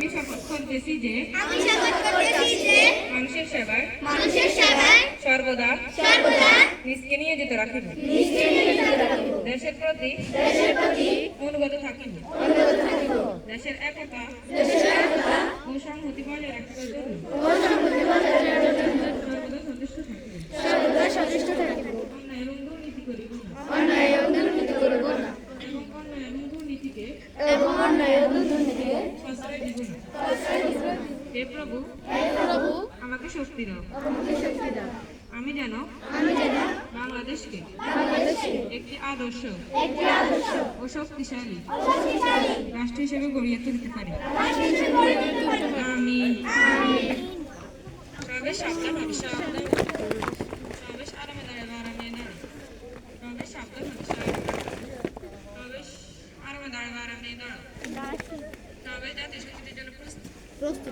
আমি শপথ করতেছি যে আমি শপথ করতেছি যে মানুষের সেবায় মানুষের সেবায় সর্বদা সর্বদা নিজকে নিয়োজিত রাখিব। দেশের প্রতি অনুগত থাকিব। দেশের একতা ও সংহতি বজায় রাখিবার জন্য সর্বদা সচেষ্ট থাকিব। অন্যায় এবং দুর্নীতি করিব না। অন্যায় এবং দুর্নীতি করব না। এবং অন্যায় এবং দুর্নীতিকে এবং অন্যায় এবং না হে প্রভু প্রভু আমাকে শক্তি দাও। আমাকে শক্তি দাও। আমি যেন আমি যেন বাংলাদেশকে বাংলাদেশে একটি আদর্শ একটি আদর্শ ও শক্তিশালী শক্তিশালী রাষ্ট্র হিসেবে গড়িয়ে তুলতে পারি। রাষ্ট্র হিসেবে গড়ে তুলতে পারি। আমি আমি সবে সাবধান হবে সাবধান। সবে আরামে দাঁড়াবে আরামে সবে হবে সবে সবে জন্য প্রস্তুত। প্রস্তুত।